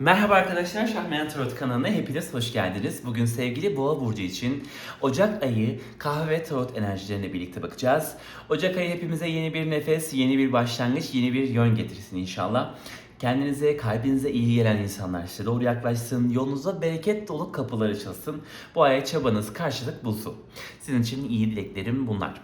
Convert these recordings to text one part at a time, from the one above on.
Merhaba arkadaşlar, Şahmeyan Tarot kanalına hepiniz hoş geldiniz. Bugün sevgili Boğa Burcu için Ocak ayı kahve ve tarot enerjilerine birlikte bakacağız. Ocak ayı hepimize yeni bir nefes, yeni bir başlangıç, yeni bir yön getirsin inşallah. Kendinize, kalbinize iyi gelen insanlar size doğru yaklaşsın, yolunuza bereket dolu kapılar açılsın. Bu ay çabanız karşılık bulsun. Sizin için iyi dileklerim bunlar.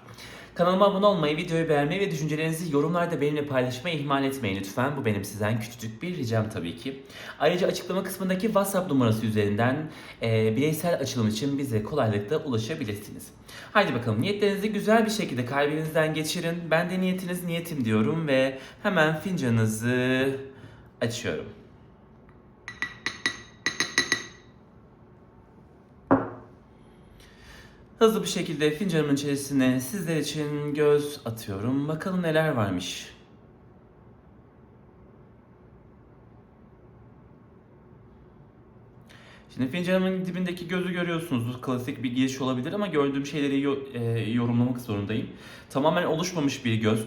Kanalıma abone olmayı, videoyu beğenmeyi ve düşüncelerinizi yorumlarda benimle paylaşmayı ihmal etmeyin lütfen. Bu benim sizden küçücük bir ricam tabii ki. Ayrıca açıklama kısmındaki WhatsApp numarası üzerinden e, bireysel açılım için bize kolaylıkla ulaşabilirsiniz. Haydi bakalım niyetlerinizi güzel bir şekilde kalbinizden geçirin. Ben de niyetiniz niyetim diyorum ve hemen fincanınızı açıyorum. Hızlı bir şekilde fincanımın içerisine sizler için göz atıyorum. Bakalım neler varmış. Şimdi fincanımın dibindeki gözü görüyorsunuz. Klasik bir giriş olabilir ama gördüğüm şeyleri e, yorumlamak zorundayım. Tamamen oluşmamış bir göz.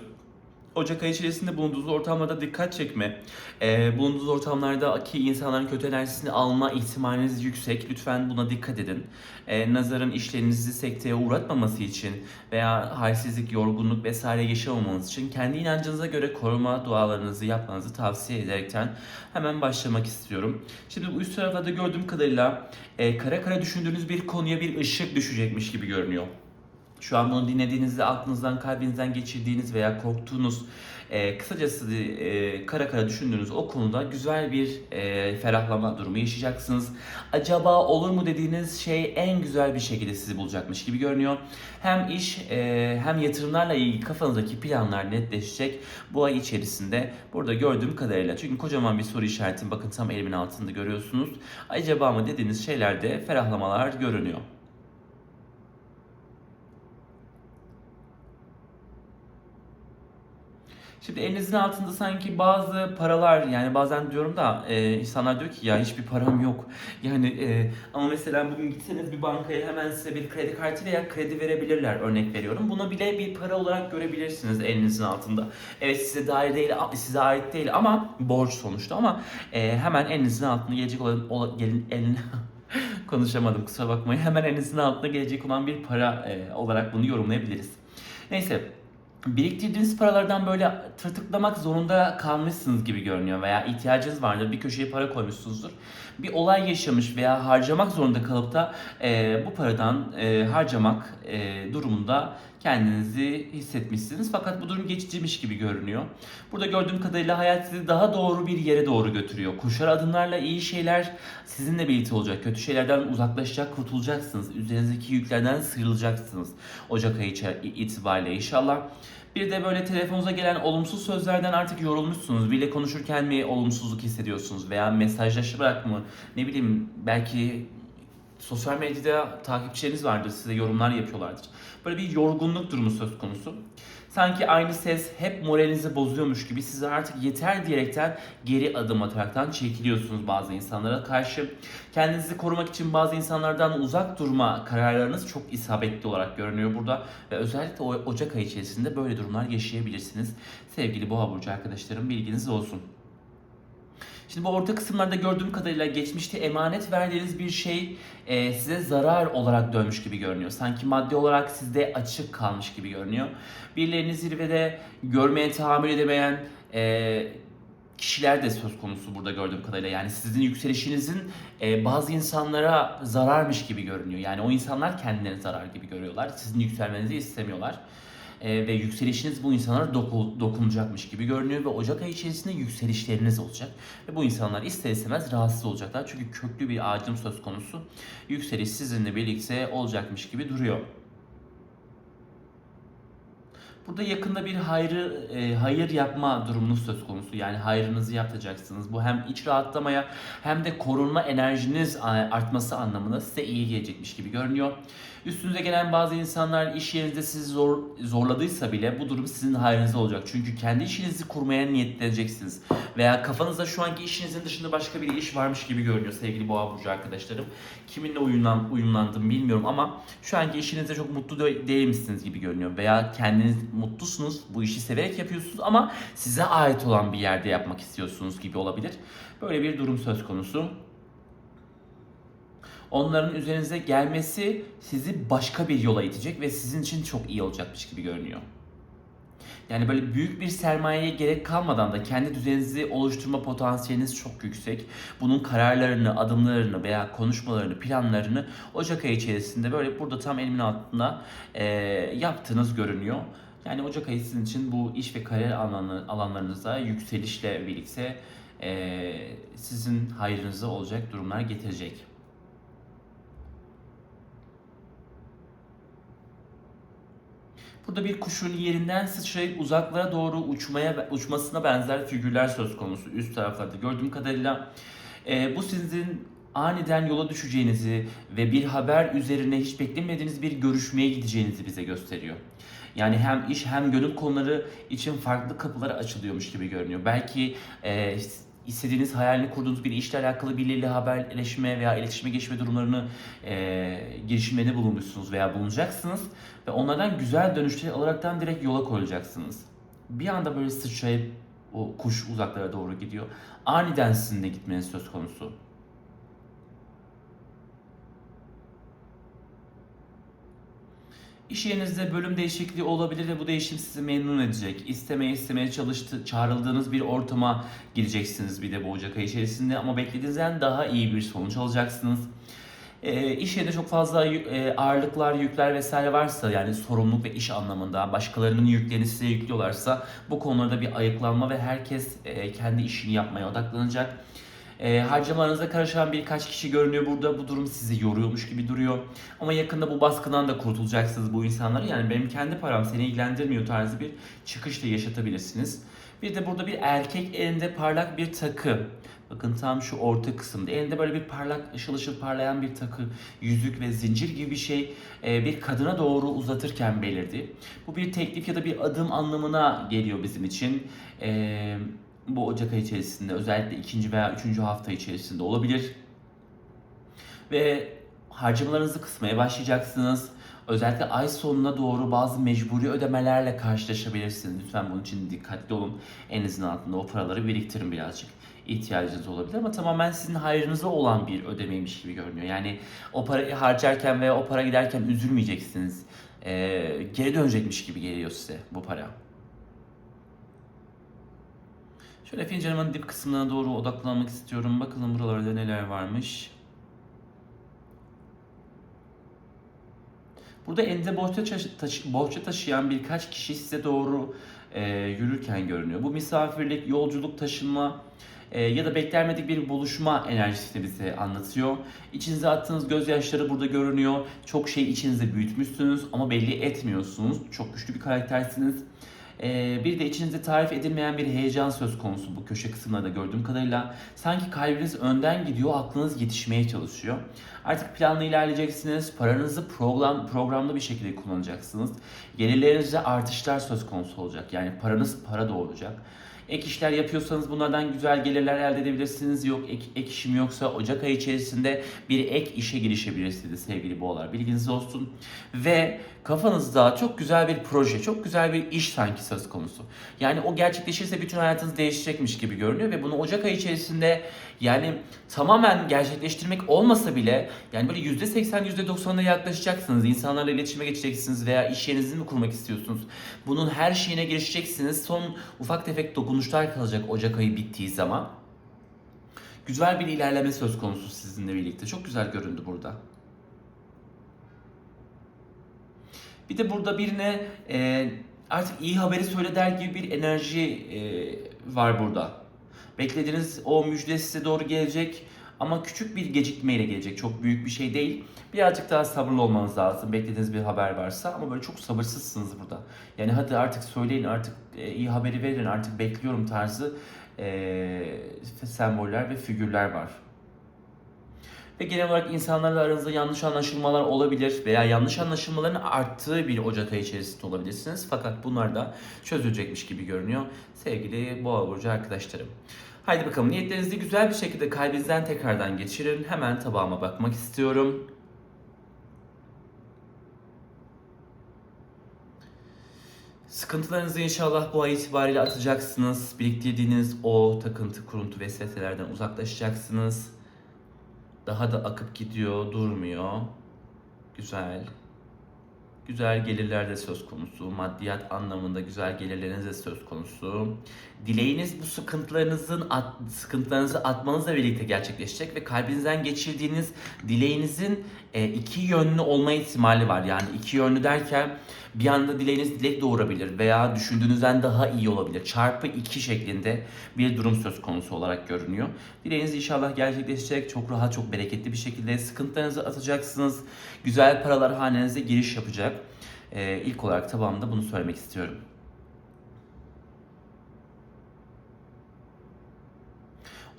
Ocak ayı içerisinde bulunduğunuz ortamlarda dikkat çekme, e, bulunduğunuz ortamlardaki insanların kötü enerjisini alma ihtimaliniz yüksek. Lütfen buna dikkat edin. E, nazarın işlerinizi sekteye uğratmaması için veya halsizlik, yorgunluk vesaire yaşamamanız için kendi inancınıza göre koruma dualarınızı yapmanızı tavsiye ederekten hemen başlamak istiyorum. Şimdi üst tarafta da gördüğüm kadarıyla e, kara kara düşündüğünüz bir konuya bir ışık düşecekmiş gibi görünüyor. Şu an bunu dinlediğinizde aklınızdan, kalbinizden geçirdiğiniz veya korktuğunuz, e, kısacası e, kara kara düşündüğünüz o konuda güzel bir e, ferahlama durumu yaşayacaksınız. Acaba olur mu dediğiniz şey en güzel bir şekilde sizi bulacakmış gibi görünüyor. Hem iş e, hem yatırımlarla ilgili kafanızdaki planlar netleşecek bu ay içerisinde. Burada gördüğüm kadarıyla çünkü kocaman bir soru işareti bakın tam elimin altında görüyorsunuz. Acaba mı dediğiniz şeylerde ferahlamalar görünüyor. Şimdi elinizin altında sanki bazı paralar yani bazen diyorum da e, insanlar diyor ki ya hiçbir param yok. Yani e, ama mesela bugün gitseniz bir bankaya hemen size bir kredi kartı veya kredi verebilirler örnek veriyorum. Bunu bile bir para olarak görebilirsiniz elinizin altında. Evet size dair değil size ait değil ama borç sonuçta ama e, hemen elinizin altında gelecek olan ola, gelin elin konuşamadım kusura bakmayın. Hemen elinizin altında gelecek olan bir para e, olarak bunu yorumlayabiliriz. Neyse biriktirdiğiniz paralardan böyle tırtıklamak zorunda kalmışsınız gibi görünüyor veya ihtiyacınız vardır bir köşeye para koymuşsunuzdur. Bir olay yaşamış veya harcamak zorunda kalıp da e, bu paradan e, harcamak e, durumunda kendinizi hissetmişsiniz. Fakat bu durum geçiciymiş gibi görünüyor. Burada gördüğüm kadarıyla hayat sizi daha doğru bir yere doğru götürüyor. Koşar adımlarla iyi şeyler sizinle birlikte olacak. Kötü şeylerden uzaklaşacak, kurtulacaksınız. Üzerinizdeki yüklerden sıyrılacaksınız. Ocak ayı itibariyle inşallah. Bir de böyle telefonunuza gelen olumsuz sözlerden artık yorulmuşsunuz. Biriyle konuşurken mi olumsuzluk hissediyorsunuz veya mesajlaşarak mı ne bileyim belki sosyal medyada takipçileriniz vardır size yorumlar yapıyorlardır. Böyle bir yorgunluk durumu söz konusu. Sanki aynı ses hep moralinizi bozuyormuş gibi size artık yeter diyerekten geri adım ataraktan çekiliyorsunuz bazı insanlara karşı. Kendinizi korumak için bazı insanlardan uzak durma kararlarınız çok isabetli olarak görünüyor burada. Ve özellikle Ocak ayı içerisinde böyle durumlar yaşayabilirsiniz. Sevgili Boğa Burcu arkadaşlarım bilginiz olsun. Şimdi bu orta kısımlarda gördüğüm kadarıyla geçmişte emanet verdiğiniz bir şey e, size zarar olarak dönmüş gibi görünüyor. Sanki maddi olarak sizde açık kalmış gibi görünüyor. Birilerini zirvede görmeye tahammül edemeyen e, kişiler de söz konusu burada gördüğüm kadarıyla. Yani sizin yükselişinizin e, bazı insanlara zararmış gibi görünüyor. Yani o insanlar kendilerine zarar gibi görüyorlar. Sizin yükselmenizi istemiyorlar e, ve yükselişiniz bu insanlara doku, dokunacakmış gibi görünüyor ve Ocak ayı içerisinde yükselişleriniz olacak. Ve bu insanlar ister istemez rahatsız olacaklar. Çünkü köklü bir ağacım söz konusu. Yükseliş sizinle birlikte olacakmış gibi duruyor. Burada yakında bir hayrı e, hayır yapma durumunuz söz konusu. Yani hayrınızı yapacaksınız. Bu hem iç rahatlamaya hem de korunma enerjiniz artması anlamında size iyi gelecekmiş gibi görünüyor. Üstünüze gelen bazı insanlar iş yerinizde sizi zor, zorladıysa bile bu durum sizin hayrınıza olacak. Çünkü kendi işinizi kurmaya niyetleneceksiniz. Veya kafanızda şu anki işinizin dışında başka bir iş varmış gibi görünüyor sevgili Boğa Burcu arkadaşlarım. Kiminle uyumlan, uyumlandım bilmiyorum ama şu anki işinizde çok mutlu de- değilmişsiniz gibi görünüyor. Veya kendiniz mutlusunuz, bu işi severek yapıyorsunuz ama size ait olan bir yerde yapmak istiyorsunuz gibi olabilir. Böyle bir durum söz konusu. Onların üzerinize gelmesi sizi başka bir yola itecek ve sizin için çok iyi olacakmış gibi görünüyor. Yani böyle büyük bir sermayeye gerek kalmadan da kendi düzeninizi oluşturma potansiyeliniz çok yüksek. Bunun kararlarını, adımlarını veya konuşmalarını, planlarını Ocak ayı içerisinde böyle burada tam elimin altında e, yaptığınız görünüyor. Yani Ocak ayı sizin için bu iş ve kariyer alanı, alanlarınızda yükselişle birlikte e, sizin hayrınıza olacak durumlar getirecek. Burada bir kuşun yerinden sıçrayıp uzaklara doğru uçmaya uçmasına benzer figürler söz konusu üst taraflarda. Gördüğüm kadarıyla e, bu sizin aniden yola düşeceğinizi ve bir haber üzerine hiç beklemediğiniz bir görüşmeye gideceğinizi bize gösteriyor. Yani hem iş hem gönül konuları için farklı kapılar açılıyormuş gibi görünüyor. Belki e, istediğiniz hayalini kurduğunuz bir işle alakalı birileriyle haberleşme veya iletişime geçme durumlarını e, girişimlerinde bulunmuşsunuz veya bulunacaksınız ve onlardan güzel dönüşler alaraktan direkt yola koyulacaksınız. Bir anda böyle sıçrayıp o kuş uzaklara doğru gidiyor. Aniden sizin de gitmeniz söz konusu. İş yerinizde bölüm değişikliği olabilir ve bu değişim sizi memnun edecek. İstemeye istemeye çalıştı, çağrıldığınız bir ortama gireceksiniz bir de bu Ocak ayı içerisinde ama beklediğinizden daha iyi bir sonuç alacaksınız. E, iş yerinde çok fazla e, ağırlıklar, yükler vesaire varsa yani sorumluluk ve iş anlamında başkalarının yüklerini size yüklüyorlarsa bu konularda bir ayıklanma ve herkes e, kendi işini yapmaya odaklanacak. E, harcamalarınıza karışan birkaç kişi görünüyor burada. Bu durum sizi yoruyormuş gibi duruyor. Ama yakında bu baskıdan da kurtulacaksınız bu insanları. Yani benim kendi param seni ilgilendirmiyor tarzı bir çıkışla yaşatabilirsiniz. Bir de burada bir erkek elinde parlak bir takı. Bakın tam şu orta kısımda. Elinde böyle bir parlak, ışıl ışıl parlayan bir takı, yüzük ve zincir gibi bir şey e, bir kadına doğru uzatırken belirdi. Bu bir teklif ya da bir adım anlamına geliyor bizim için. Eee bu Ocak ayı içerisinde özellikle ikinci veya üçüncü hafta içerisinde olabilir. Ve harcamalarınızı kısmaya başlayacaksınız. Özellikle ay sonuna doğru bazı mecburi ödemelerle karşılaşabilirsiniz. Lütfen bunun için dikkatli olun. Elinizin altında o paraları biriktirin birazcık. İhtiyacınız olabilir ama tamamen sizin hayrınıza olan bir ödemeymiş gibi görünüyor. Yani o parayı harcarken veya o para giderken üzülmeyeceksiniz. Ee, geri dönecekmiş gibi geliyor size bu para. Şöyle fincanımın dip kısmına doğru odaklanmak istiyorum. Bakalım buralarda neler varmış. Burada elinde bohça, taşı, bohça taşıyan birkaç kişi size doğru e, yürürken görünüyor. Bu misafirlik, yolculuk, taşınma e, ya da beklenmedik bir buluşma enerjisini bize anlatıyor. İçinize attığınız gözyaşları burada görünüyor. Çok şey içinizde büyütmüşsünüz ama belli etmiyorsunuz. Çok güçlü bir karaktersiniz. Ee, bir de içinizde tarif edilmeyen bir heyecan söz konusu bu köşe kısımlarda gördüğüm kadarıyla. Sanki kalbiniz önden gidiyor, aklınız yetişmeye çalışıyor. Artık planla ilerleyeceksiniz. Paranızı program programlı bir şekilde kullanacaksınız. Gelirlerinizde artışlar söz konusu olacak. Yani paranız para doğuracak. Ek işler yapıyorsanız bunlardan güzel gelirler elde edebilirsiniz. Yok ek, ek işim yoksa Ocak ayı içerisinde bir ek işe girişebilirsiniz sevgili boğalar. Bilginiz olsun. Ve kafanızda çok güzel bir proje, çok güzel bir iş sanki söz konusu. Yani o gerçekleşirse bütün hayatınız değişecekmiş gibi görünüyor ve bunu Ocak ayı içerisinde yani tamamen gerçekleştirmek olmasa bile yani böyle %80 %90'a yaklaşacaksınız. İnsanlarla iletişime geçeceksiniz veya iş yerinizi mi kurmak istiyorsunuz? Bunun her şeyine girişeceksiniz. Son ufak tefek dokunuşlar kalacak Ocak ayı bittiği zaman. Güzel bir ilerleme söz konusu sizinle birlikte. Çok güzel göründü burada. Bir de burada birine e, artık iyi haberi söyle der gibi bir enerji e, var burada. Beklediğiniz o müjde size doğru gelecek ama küçük bir gecikmeyle gelecek. Çok büyük bir şey değil. Birazcık daha sabırlı olmanız lazım. Beklediğiniz bir haber varsa ama böyle çok sabırsızsınız burada. Yani hadi artık söyleyin artık e, iyi haberi verin artık bekliyorum tarzı e, semboller ve figürler var. Ve genel olarak insanlarla aranızda yanlış anlaşılmalar olabilir veya yanlış anlaşılmaların arttığı bir Ocak ayı içerisinde olabilirsiniz. Fakat bunlar da çözülecekmiş gibi görünüyor sevgili Boğa Burcu arkadaşlarım. Haydi bakalım niyetlerinizi güzel bir şekilde kalbinizden tekrardan geçirin. Hemen tabağıma bakmak istiyorum. Sıkıntılarınızı inşallah bu ay itibariyle atacaksınız. Biriktirdiğiniz o takıntı, kuruntu ve streselerden uzaklaşacaksınız. Daha da akıp gidiyor, durmuyor. Güzel. Güzel gelirler de söz konusu. Maddiyat anlamında güzel gelirleriniz de söz konusu. Dileğiniz bu sıkıntılarınızın at, sıkıntılarınızı atmanızla birlikte gerçekleşecek ve kalbinizden geçirdiğiniz dileğinizin e, iki yönlü olma ihtimali var. Yani iki yönlü derken bir anda dileğiniz dilek doğurabilir veya düşündüğünüzden daha iyi olabilir. Çarpı iki şeklinde bir durum söz konusu olarak görünüyor. Dileğiniz inşallah gerçekleşecek. Çok rahat, çok bereketli bir şekilde sıkıntılarınızı atacaksınız. Güzel paralar hanenize giriş yapacak. Ee, ilk olarak tabağımda bunu söylemek istiyorum.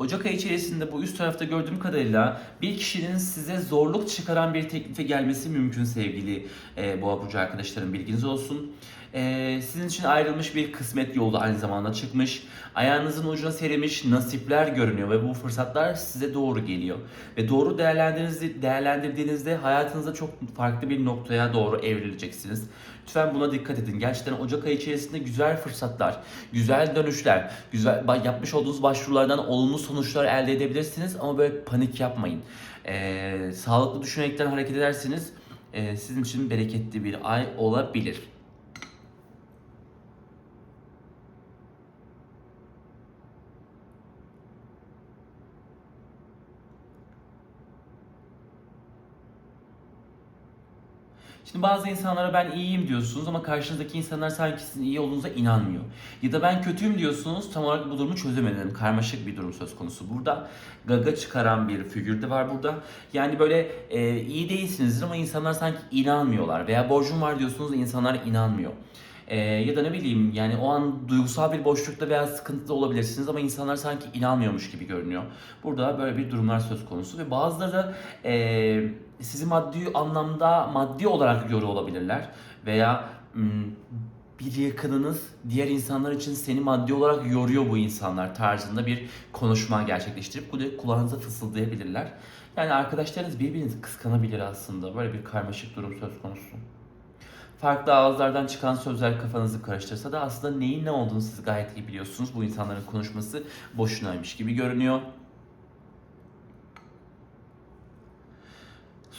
Ocak ayı içerisinde bu üst tarafta gördüğüm kadarıyla bir kişinin size zorluk çıkaran bir teklife gelmesi mümkün sevgili e, Boğa Burcu arkadaşlarım bilginiz olsun. E, sizin için ayrılmış bir kısmet yolu aynı zamanda çıkmış. Ayağınızın ucuna serilmiş nasipler görünüyor ve bu fırsatlar size doğru geliyor. Ve doğru değerlendirdiğinizde, değerlendirdiğinizde hayatınızda çok farklı bir noktaya doğru evrileceksiniz. Lütfen buna dikkat edin. Gerçekten Ocak ayı içerisinde güzel fırsatlar, güzel dönüşler, güzel yapmış olduğunuz başvurulardan olumlu sonuçlar elde edebilirsiniz ama böyle panik yapmayın. Ee, sağlıklı düşünerekten hareket ederseniz e, sizin için bereketli bir ay olabilir. Şimdi bazı insanlara ben iyiyim diyorsunuz ama karşınızdaki insanlar sanki sizin iyi olduğunuza inanmıyor. Ya da ben kötüyüm diyorsunuz tam olarak bu durumu çözemedim. Karmaşık bir durum söz konusu burada. Gaga çıkaran bir figür de var burada. Yani böyle e, iyi değilsinizdir ama insanlar sanki inanmıyorlar. Veya borcum var diyorsunuz insanlar inanmıyor. E, ya da ne bileyim yani o an duygusal bir boşlukta veya sıkıntıda olabilirsiniz ama insanlar sanki inanmıyormuş gibi görünüyor. Burada böyle bir durumlar söz konusu ve bazıları da e, sizi maddi anlamda maddi olarak yoruyor olabilirler veya bir yakınınız diğer insanlar için seni maddi olarak yoruyor bu insanlar tarzında bir konuşma gerçekleştirip kulağınıza fısıldayabilirler. Yani arkadaşlarınız birbirinizi kıskanabilir aslında. Böyle bir karmaşık durum söz konusu. Farklı ağızlardan çıkan sözler kafanızı karıştırsa da aslında neyin ne olduğunu siz gayet iyi biliyorsunuz. Bu insanların konuşması boşunaymış gibi görünüyor.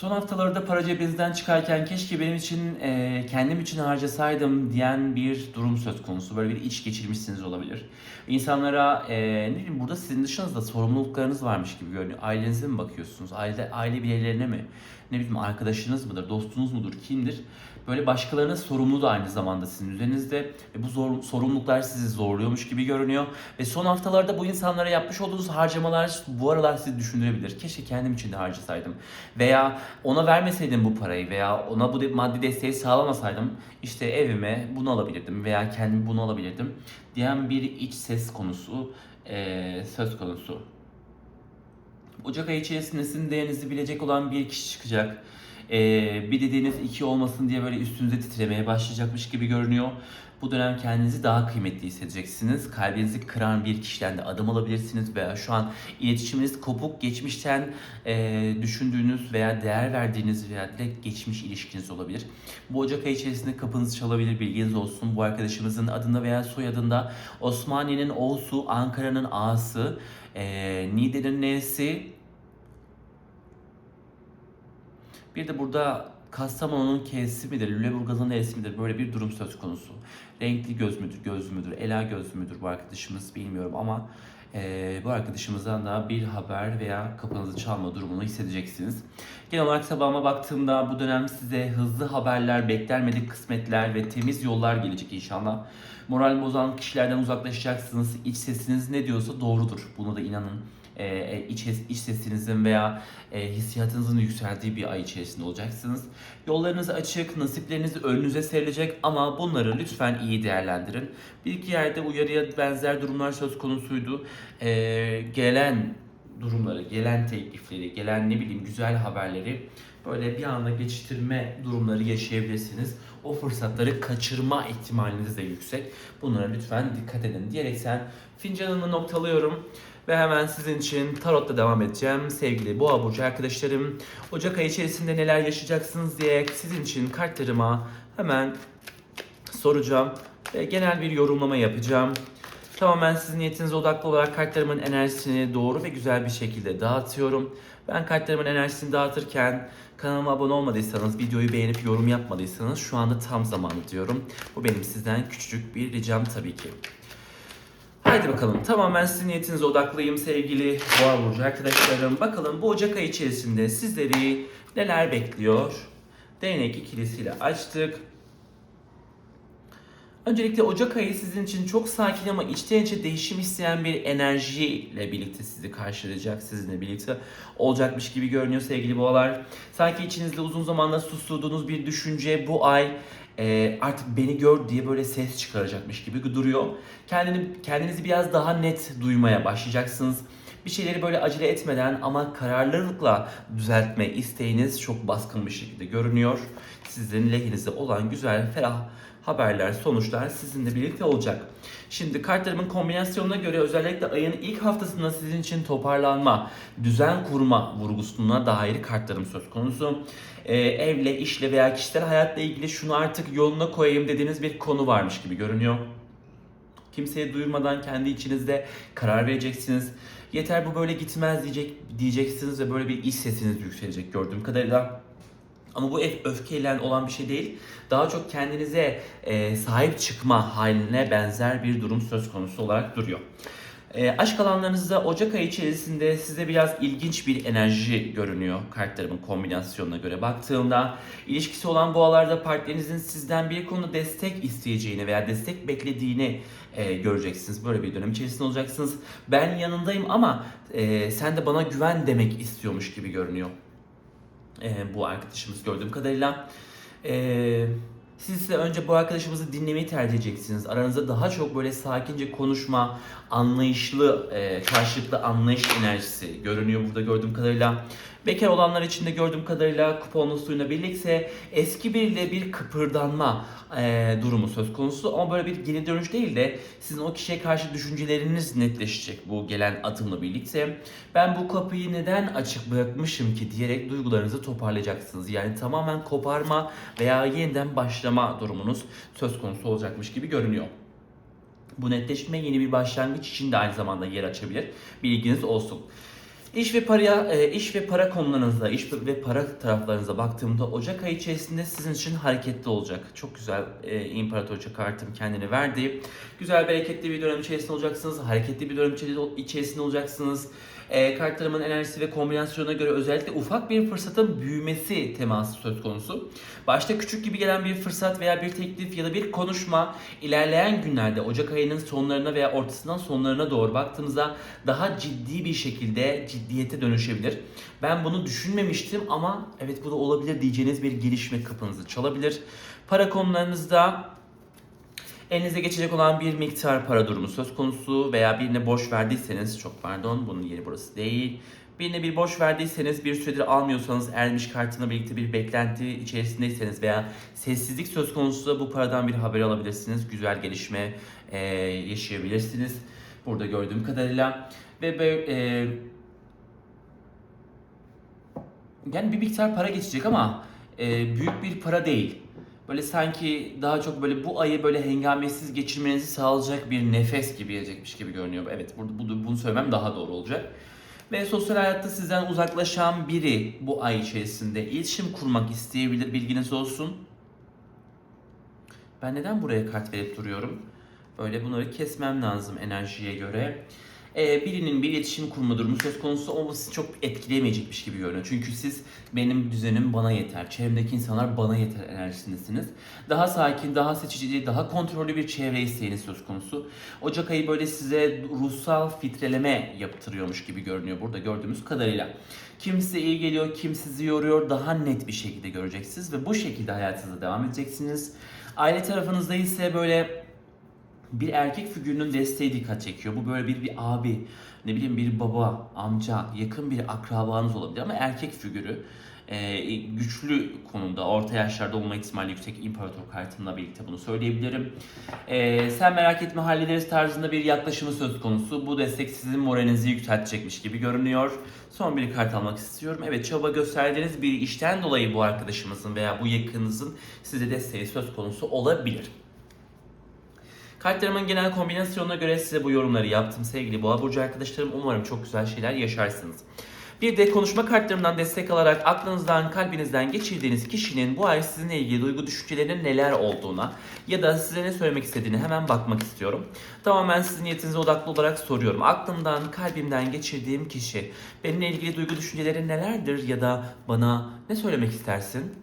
Son haftalarda para cebinizden çıkarken keşke benim için e, kendim için harcasaydım diyen bir durum söz konusu. Böyle bir iç geçirmişsiniz olabilir. İnsanlara e, ne bileyim burada sizin dışınızda sorumluluklarınız varmış gibi görünüyor. Ailenize mi bakıyorsunuz? Aile, aile bireylerine mi? Ne bileyim arkadaşınız mıdır? Dostunuz mudur? Kimdir? Böyle başkalarına sorumlu da aynı zamanda sizin üzerinizde. Ve bu zor, sorumluluklar sizi zorluyormuş gibi görünüyor. Ve son haftalarda bu insanlara yapmış olduğunuz harcamalar bu aralar sizi düşündürebilir. Keşke kendim için de harcasaydım. Veya ona vermeseydim bu parayı veya ona bu maddi desteği sağlamasaydım işte evime bunu alabilirdim veya kendimi bunu alabilirdim diyen bir iç ses konusu eee, söz konusu. Ocak ayı içerisinde sizin değerinizi bilecek olan bir kişi çıkacak. Ee, bir dediğiniz iki olmasın diye böyle üstünüze titremeye başlayacakmış gibi görünüyor. Bu dönem kendinizi daha kıymetli hissedeceksiniz. Kalbinizi kıran bir kişiden de adım alabilirsiniz veya şu an iletişiminiz kopuk, geçmişten e, düşündüğünüz veya değer verdiğiniz veya direkt geçmiş ilişkiniz olabilir. Bu Ocak ayı içerisinde kapınız çalabilir bilginiz olsun. Bu arkadaşımızın adında veya soyadında Osmaniye'nin O'su, Ankara'nın A'sı, e, Niğde'nin N'si, bir de burada Kastamonu'nun K'si midir, Lüleburgaz'ın L'si midir böyle bir durum söz konusu. Renkli göz müdür, göz müdür, ela göz müdür bu arkadaşımız bilmiyorum ama eee, bu arkadaşımızdan da bir haber veya kapınızı çalma durumunu hissedeceksiniz. Genel olarak sabahıma baktığımda bu dönem size hızlı haberler, beklenmedik kısmetler ve temiz yollar gelecek inşallah. Moral bozan kişilerden uzaklaşacaksınız. İç sesiniz ne diyorsa doğrudur. Buna da inanın e, iç, iç sesinizin veya e, hissiyatınızın yükseldiği bir ay içerisinde olacaksınız. Yollarınız açık, nasipleriniz önünüze serilecek ama bunları lütfen iyi değerlendirin. Bir iki yerde uyarıya benzer durumlar söz konusuydu. E, gelen durumları, gelen teklifleri, gelen ne bileyim güzel haberleri böyle bir anda geçiştirme durumları yaşayabilirsiniz. O fırsatları kaçırma ihtimaliniz de yüksek. Bunlara lütfen dikkat edin diyerek sen fincanını noktalıyorum. Ve hemen sizin için tarotla devam edeceğim. Sevgili Boğa Burcu arkadaşlarım, Ocak ayı içerisinde neler yaşayacaksınız diye sizin için kartlarıma hemen soracağım. ve genel bir yorumlama yapacağım. Tamamen sizin niyetinize odaklı olarak kartlarımın enerjisini doğru ve güzel bir şekilde dağıtıyorum. Ben kartlarımın enerjisini dağıtırken kanalıma abone olmadıysanız, videoyu beğenip yorum yapmadıysanız şu anda tam zamanı diyorum. Bu benim sizden küçücük bir ricam tabii ki. Haydi bakalım tamamen sizin niyetinize odaklıyım sevgili Boğa Burcu arkadaşlarım. Bakalım bu Ocak ayı içerisinde sizleri neler bekliyor? Değnek ikilisiyle açtık. Öncelikle Ocak ayı sizin için çok sakin ama içten içe değişim isteyen bir enerjiyle birlikte sizi karşılayacak, sizinle birlikte olacakmış gibi görünüyor sevgili boğalar. Sanki içinizde uzun zamandır susturduğunuz bir düşünce bu ay e, artık beni gör diye böyle ses çıkaracakmış gibi duruyor. Kendini, kendinizi biraz daha net duymaya başlayacaksınız. Bir şeyleri böyle acele etmeden ama kararlılıkla düzeltme isteğiniz çok baskın bir şekilde görünüyor. Sizin lehinizde olan güzel, ferah haberler, sonuçlar sizinle birlikte olacak. Şimdi kartlarımın kombinasyonuna göre özellikle ayın ilk haftasında sizin için toparlanma, düzen kurma vurgusuna dair kartlarım söz konusu. Ee, evle, işle veya kişisel hayatla ilgili şunu artık yoluna koyayım dediğiniz bir konu varmış gibi görünüyor. Kimseye duyurmadan kendi içinizde karar vereceksiniz. Yeter bu böyle gitmez diyecek diyeceksiniz ve böyle bir iç sesiniz yükselecek gördüğüm kadarıyla. Ama bu öf- öfkeyle olan bir şey değil. Daha çok kendinize e, sahip çıkma haline benzer bir durum söz konusu olarak duruyor. E, aşk alanlarınızda Ocak ayı içerisinde size biraz ilginç bir enerji görünüyor kartlarımın kombinasyonuna göre baktığımda. ilişkisi olan boğalarda partnerinizin sizden bir konuda destek isteyeceğini veya destek beklediğini e, göreceksiniz. Böyle bir dönem içerisinde olacaksınız. Ben yanındayım ama e, sen de bana güven demek istiyormuş gibi görünüyor e, bu arkadaşımız gördüğüm kadarıyla. E, siz ise önce bu arkadaşımızı dinlemeyi tercih edeceksiniz. Aranızda daha çok böyle sakince konuşma, anlayışlı, e, karşılıklı anlayış enerjisi görünüyor burada gördüğüm kadarıyla. Bekar olanlar için de gördüğüm kadarıyla kuponlu suyuna birlikte eski biriyle bir kıpırdanma e, durumu söz konusu. Ama böyle bir geri dönüş değil de sizin o kişiye karşı düşünceleriniz netleşecek bu gelen adımla birlikte. Ben bu kapıyı neden açık bırakmışım ki diyerek duygularınızı toparlayacaksınız. Yani tamamen koparma veya yeniden başlama durumunuz söz konusu olacakmış gibi görünüyor. Bu netleşme yeni bir başlangıç için de aynı zamanda yer açabilir. Bilginiz olsun. İş ve paraya, e, iş ve para konularınızda, iş ve para taraflarınıza baktığımda Ocak ayı içerisinde sizin için hareketli olacak. Çok güzel e, İmparatorça kartım kendini verdi. Güzel, bereketli bir dönem içerisinde olacaksınız. Hareketli bir dönem içerisinde olacaksınız. E, kartlarımın enerjisi ve kombinasyonuna göre özellikle ufak bir fırsatın büyümesi teması söz konusu. Başta küçük gibi gelen bir fırsat veya bir teklif ya da bir konuşma ilerleyen günlerde Ocak ayının sonlarına veya ortasından sonlarına doğru baktığımızda daha ciddi bir şekilde ciddiyete dönüşebilir. Ben bunu düşünmemiştim ama evet bu da olabilir diyeceğiniz bir gelişme kapınızı çalabilir. Para konularınızda Elinize geçecek olan bir miktar para durumu söz konusu veya birine borç verdiyseniz, çok pardon bunun yeri burası değil. Birine bir borç verdiyseniz, bir süredir almıyorsanız, ermiş kartına birlikte bir beklenti içerisindeyseniz veya sessizlik söz konusu bu paradan bir haber alabilirsiniz. Güzel gelişme e, yaşayabilirsiniz. Burada gördüğüm kadarıyla. Ve böyle, e, yani bir miktar para geçecek ama e, büyük bir para değil böyle sanki daha çok böyle bu ayı böyle hengamesiz geçirmenizi sağlayacak bir nefes gibi gelecekmiş gibi görünüyor. Evet burada bunu, söylemem daha doğru olacak. Ve sosyal hayatta sizden uzaklaşan biri bu ay içerisinde iletişim kurmak isteyebilir bilginiz olsun. Ben neden buraya kart verip duruyorum? Böyle bunları kesmem lazım enerjiye göre e, birinin bir iletişim kurma durumu söz konusu ama sizi çok etkileyemeyecekmiş gibi görünüyor. Çünkü siz benim düzenim bana yeter, çevremdeki insanlar bana yeter enerjisindesiniz. Daha sakin, daha seçici, daha kontrollü bir çevre isteğiniz söz konusu. Ocak ayı böyle size ruhsal filtreleme yaptırıyormuş gibi görünüyor burada gördüğümüz kadarıyla. Kim size iyi geliyor, kim sizi yoruyor daha net bir şekilde göreceksiniz ve bu şekilde hayatınıza devam edeceksiniz. Aile tarafınızda ise böyle bir erkek figürünün desteği dikkat çekiyor. Bu böyle bir bir abi, ne bileyim bir baba, amca, yakın bir akrabanız olabilir ama erkek figürü e, güçlü konumda, orta yaşlarda olma ihtimali yüksek imparator kartımla birlikte bunu söyleyebilirim. E, sen merak etme hallederiz tarzında bir yaklaşımı söz konusu. Bu destek sizin moralinizi yükseltecekmiş gibi görünüyor. Son bir kart almak istiyorum. Evet çaba gösterdiğiniz bir işten dolayı bu arkadaşımızın veya bu yakınınızın size desteği söz konusu olabilir. Kartlarımın genel kombinasyonuna göre size bu yorumları yaptım sevgili Boğa Burcu arkadaşlarım. Umarım çok güzel şeyler yaşarsınız. Bir de konuşma kartlarımdan destek alarak aklınızdan, kalbinizden geçirdiğiniz kişinin bu ay sizinle ilgili duygu düşüncelerinin neler olduğuna ya da size ne söylemek istediğini hemen bakmak istiyorum. Tamamen sizin niyetinize odaklı olarak soruyorum. Aklımdan, kalbimden geçirdiğim kişi benimle ilgili duygu düşünceleri nelerdir ya da bana ne söylemek istersin?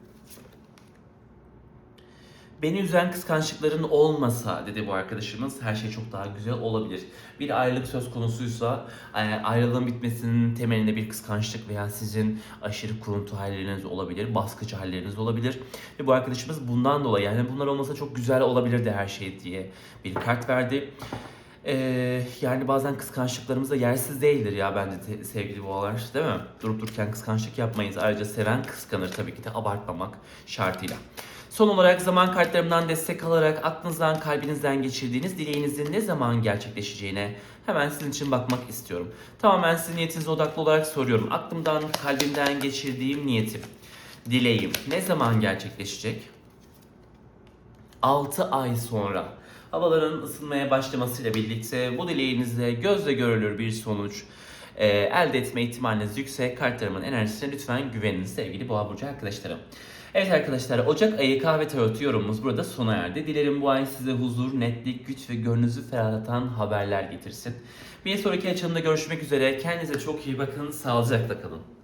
Beni üzen kıskançlıkların olmasa dedi bu arkadaşımız her şey çok daha güzel olabilir. Bir ayrılık söz konusuysa e, ayrılığın bitmesinin temelinde bir kıskançlık veya sizin aşırı kuruntu halleriniz olabilir, baskıcı halleriniz olabilir. Ve bu arkadaşımız bundan dolayı yani bunlar olmasa çok güzel olabilirdi her şey diye bir kart verdi. Ee, yani bazen kıskançlıklarımız da yersiz değildir ya bence te- sevgili boğalar değil mi? Durup dururken kıskançlık yapmayız. Ayrıca seven kıskanır tabii ki de abartmamak şartıyla. Son olarak zaman kartlarımdan destek alarak aklınızdan kalbinizden geçirdiğiniz dileğinizin ne zaman gerçekleşeceğine hemen sizin için bakmak istiyorum. Tamamen sizin niyetinize odaklı olarak soruyorum. Aklımdan kalbimden geçirdiğim niyetim, dileğim ne zaman gerçekleşecek? 6 ay sonra havaların ısınmaya başlamasıyla birlikte bu dileğinizde gözle görülür bir sonuç e, elde etme ihtimaliniz yüksek. Kartlarımın enerjisine lütfen güvenin sevgili Boğa Burcu arkadaşlarım. Evet arkadaşlar Ocak ayı kahve tarotu yorumumuz burada sona erdi. Dilerim bu ay size huzur, netlik, güç ve gönlünüzü ferahlatan haberler getirsin. Bir sonraki açılımda görüşmek üzere. Kendinize çok iyi bakın. Sağlıcakla kalın.